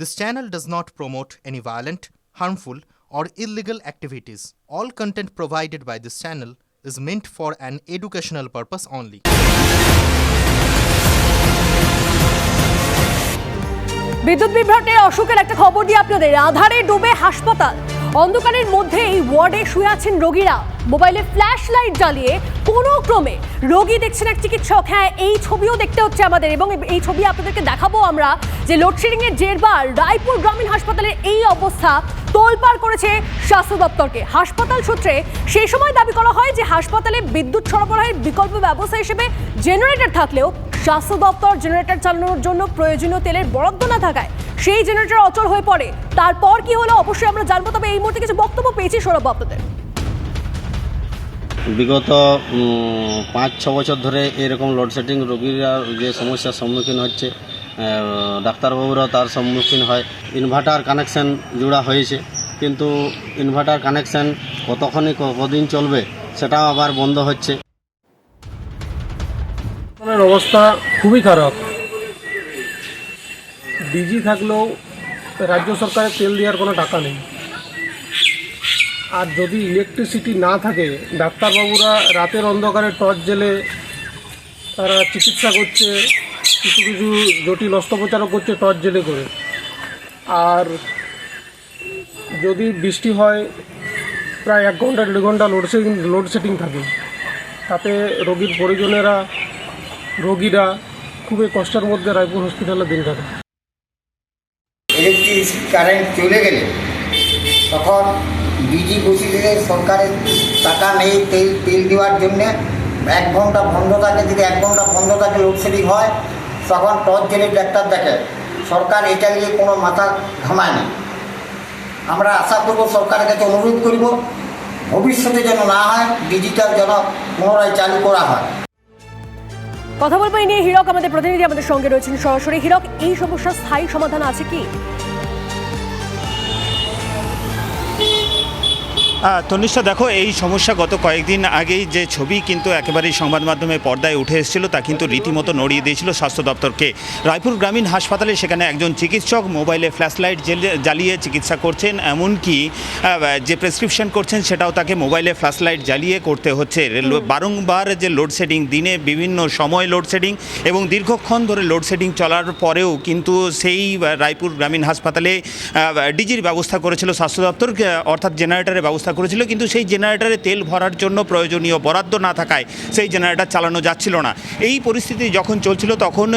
This channel does not promote any violent, harmful, or illegal activities. All content provided by this channel is meant for an educational purpose only. বিদ্যুৎ বিভ্রাটে অসুখের একটা খবর দিয়ে আপনাদের আধারে ডুবে হাসপাতাল অন্ধকারের মধ্যে এই ওয়ার্ডে শুয়ে আছেন রোগীরা। মোবাইলে ফ্ল্যাশ লাইট জ্বালিয়ে কোনো ক্রমে রোগী দেখছেন এক চিকিৎসক। হ্যাঁ এই ছবিও দেখতে হচ্ছে আমাদের এবং এই ছবি আপনাদেরকে দেখাবো আমরা যে লোডশেডিংয়ের জেরবার রায়পুর গ্রামীণ হাসপাতালের এই অবস্থা তোলপাড় করেছে স্বাস্থ্য দপ্তরকে। হাসপাতাল সূত্রে সেই সময় দাবি করা হয় যে হাসপাতালে বিদ্যুৎ সরবরাহের বিকল্প ব্যবস্থা হিসেবে জেনারেটর থাকলেও স্বাস্থ্য দপ্তর জেনারেটর চালানোর জন্য প্রয়োজনীয় তেলের বরাদ্দ না থাকায় সেই জেনারেটর অচল হয়ে পড়ে। তারপর কি হলো? অবশ্যই আমরা জানব তবে এই মুহূর্তে কিছু বক্তব্য পেয়েছি সৌরভ আপনাদের। বিগত পাঁচ ছ বছর ধরে এরকম লোডশেডিং রোগীরা যে সমস্যার সম্মুখীন হচ্ছে আহ, ডাক্তারবাবুরাও তার সম্মুখীন হয়। ইনভার্টার কানেকশন জোড়া হয়েছে কিন্তু ইনভার্টার কানেকশন কতক্ষণই ক- কদিন চলবে সেটাও আবার বন্ধ হচ্ছে। অবস্থা খুবই খারাপ। ডিজি থাকলেও রাজ্য সরকারের তেল দেওয়ার কোনো টাকা নেই। আর যদি ইলেকট্রিসিটি না থাকে, ডাক্তারবাবুরা রাতের অন্ধকারে টর্চ জেলে তারা চিকিৎসা করছে, কিছু কিছু জটিল অস্ত্রোপচারও করছে টর্চ জেলে করে। আর যদি বৃষ্টি হয়, প্রায় এক ঘণ্টা, দেড় ঘণ্টা লোডশেডিং লোডশেডিং থাকে। তাতে রোগীর পরিজনেরা, রোগীরা খুবই কষ্টের মধ্যে রায়পুর হসপিটালে দিন কাটে ইলেকট্রিসিটি কারেন্ট চলে গেলে, তখন ডিজি বসিয়ে সরকারের টাকা নেই, তেল তেল দেওয়ার জন্যে এক ঘণ্টা বন্ধ থাকে, যদি এক ঘণ্টা বন্ধ থাকে লোডশেডিং হয়, তখন টর্চ জেলে ডাক্তার দেখে। সরকার এটা নিয়ে কোনো মাথা ঘামায় না আমরা আশা করব সরকারের কাছে অনুরোধ করব, ভবিষ্যতে যেন না হয় ডিজিটাল যেন পুনরায় চালু করা হয়। কথা বলব এই নিয়ে হিরক আমাদের প্রতিনিধি আমাদের সঙ্গে রয়েছেন সরাসরি। হিরক, এই সমস্যার স্থায়ী সমাধান আছে কি? তনিষ্ঠা দেখো, এই সমস্যা গত কয়েকদিন আগেই যে ছবি কিন্তু একেবারেই সংবাদ মাধ্যমে পর্দায় উঠে এসেছিল, তা কিন্তু রীতিমতো নড়িয়ে দিয়েছিল স্বাস্থ্য দপ্তরকে। রায়পুর গ্রামীণ হাসপাতালে সেখানে একজন চিকিৎসক মোবাইলে ফ্ল্যাশ লাইট জ্বালিয়ে চিকিৎসা করছেন, এমনকি যে প্রেসক্রিপশন করছেন সেটাও তাকে মোবাইলে ফ্ল্যাশ লাইট জ্বালিয়ে করতে হচ্ছে। বারংবার যে লোডশেডিং, দিনে বিভিন্ন সময় লোডশেডিং এবং দীর্ঘক্ষণ ধরে লোডশেডিং চলার পরেও কিন্তু সেই রায়পুর গ্রামীণ হাসপাতালে ডিজির ব্যবস্থা করেছিল স্বাস্থ্য দপ্তর অর্থাৎ জেনারেটরের ব্যবস্থা করেছিল কিন্তু সেই জেনারেটারে তেল ভরার জন্য প্রয়োজনীয় বরাদ্দ না থাকায় সেই জেনারেটার চালানো যাচ্ছিল না। এই পরিস্থিতি যখন চলছিল তখন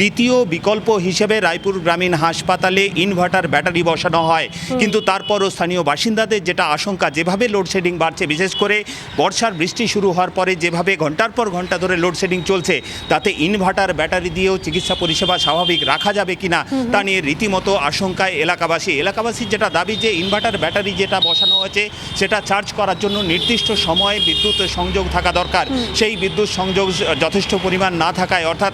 দ্বিতীয় বিকল্প হিসেবে রায়পুর গ্রামীণ হাসপাতালে ইনভার্টার ব্যাটারি বসানো হয়। কিন্তু তারপরও স্থানীয় বাসিন্দাদের যেটা আশঙ্কা যেভাবে লোডশেডিং বাড়ছে বিশেষ করে বর্ষার বৃষ্টি শুরু হওয়ার পরে যেভাবে ঘণ্টার পর ঘণ্টা ধরে লোডশেডিং চলছে তাতে ইনভার্টার ব্যাটারি দিয়েও চিকিৎসা পরিষেবা স্বাভাবিক রাখা যাবে কিনা তা নিয়ে রীতিমতো আশঙ্কায় এলাকাবাসী। এলাকাবাসীর যেটা দাবি যে ইনভার্টার ব্যাটারি যেটা বসানো হয়েছে সেটা চার্জ করার জন্য নির্দিষ্ট সময়ে বিদ্যুৎ সংযোগ থাকা দরকার। সেই বিদ্যুৎ সংযোগ যথেষ্ট পরিমাণ না থাকায় অর্থাৎ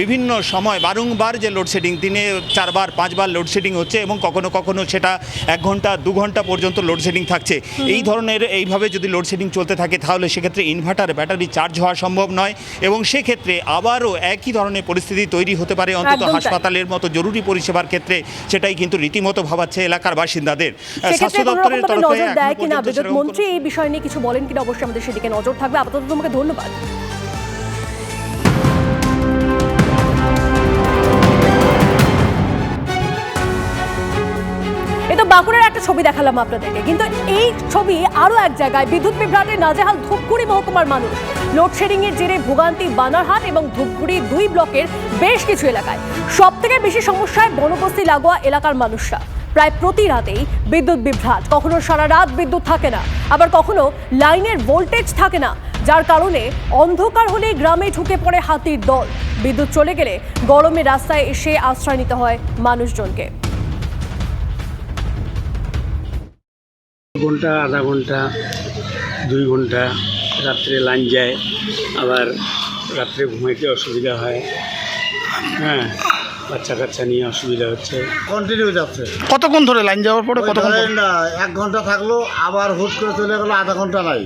বিভিন্ন সময় বারংবার যে লোডশেডিং দিনে চারবার পাঁচবার লোডশেডিং হচ্ছে এবং কখনো কখনো সেটা এক ঘণ্টা দু ঘণ্টা পর্যন্ত লোডশেডিং থাকছে। এই ধরনের এইভাবে যদি লোডশেডিং চলতে থাকে তাহলে সেক্ষেত্রে ইনভার্টার ব্যাটারি চার্জ হওয়া সম্ভব নয় এবং সেক্ষেত্রে আবারও একই ধরনের পরিস্থিতি তৈরি হতে পারে অন্তত হাসপাতালের মতো জরুরি পরিষেবার ক্ষেত্রে। সেটাই কিন্তু রীতিমতো ভাবাচ্ছে এলাকার বাসিন্দাদের। স্বাস্থ্য দপ্তরের তরফে বিদ্যুৎ মন্ত্রী এই বিষয় নিয়ে কিছু বলেন কিনা অবশ্যই আমাদের সেদিকে নজর থাকবে। আপাতত তোমাকে ধন্যবাদ। বাঁকুড়ার একটা ছবি দেখালাম আপনাদেরকে। কিন্তু এই ছবি আরও এক জায়গায় বিদ্যুৎ বিভ্রাটে নাজেহাল ধূপগুড়ি মহকুমার মানুষ। লোডশেডিং এর জেরে ভোগান্তি বানারহাট এবং ধূপগুড়ি দুই ব্লকের বেশ কিছু এলাকায়। সব থেকে বেশি সমস্যায় বনবস্তি লাগোয়া এলাকার মানুষরা। প্রায় প্রতি রাতেই বিদ্যুৎ বিভ্রাট। কখনো সারা রাত বিদ্যুৎ থাকে না, আবার কখনো লাইনের ভোল্টেজ থাকে না, যার কারণে অন্ধকার হলেই গ্রামে ঢুকে পড়ে হাতির দল। বিদ্যুৎ চলে গেলে গরমে রাস্তায় এসে আশ্রয় নিতে হয় মানুষজনকে। ঘণ্টা, আধা ঘণ্টা, দুই ঘণ্টা রাত্রে লাইন যায়, আবার রাত্রে ঘুমাইতে অসুবিধা হয়। হ্যাঁ। বাচ্চা কাচ্চা নিয়ে অসুবিধা হচ্ছে। কন্টিনিউ যাচ্ছে। কতক্ষণ ধরে লাইন যাওয়ার পরে ওই কতক্ষণ ধরেন না, এক ঘণ্টা থাকল আবার হুট করে চলে গেলো আধা ঘণ্টা নাই।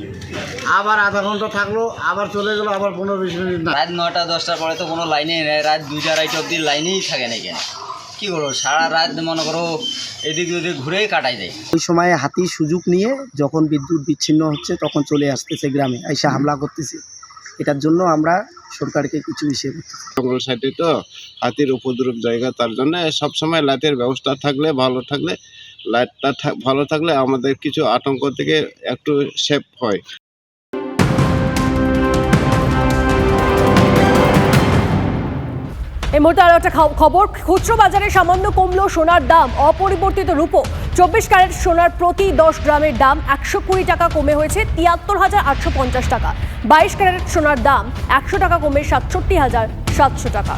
আবার আধা ঘণ্টা থাকল আবার চলে গেলো আবার পনেরো বিশ মিনিট না রাত নটা দশটার পরে তো কোনো লাইনেই নেই রাত দুইটা আড়াইটা অব্দি লাইনেই থাকে না এখানে। কী করব সারা রাত মনে করো এদিক ওদিক ঘুরেই কাটাই যায় ওই সময় হাতি সুযোগ নিয়ে যখন বিদ্যুৎ বিচ্ছিন্ন হচ্ছে তখন চলে আসতেছে গ্রামে এসে হামলা করতেছে। এটার জন্য আমরা সরকারকে কিছু বিষয়ে তো হাতির উপদ্রব জায়গা, তার জন্য সবসময় লাইটের ব্যবস্থা থাকলে, ভালো থাকলে, লাইটটা ভালো থাকলে আমাদের কিছু আতঙ্ক থেকে একটু সেফ হয়। এই মুহূর্তে আরও একটা খবর, খুচরো বাজারে সামান্য কমলো সোনার দাম। অপরিবর্তিত রূপো, চব্বিশ ক্যারেট সোনার প্রতি দশ গ্রামের দাম একশো কুড়ি টাকা কমে হয়েছে তিয়াত্তর হাজার আটশো পঞ্চাশ টাকা। বাইশ ক্যারেট সোনার দাম একশো টাকা কমে সাতষট্টি হাজার সাতশো টাকা।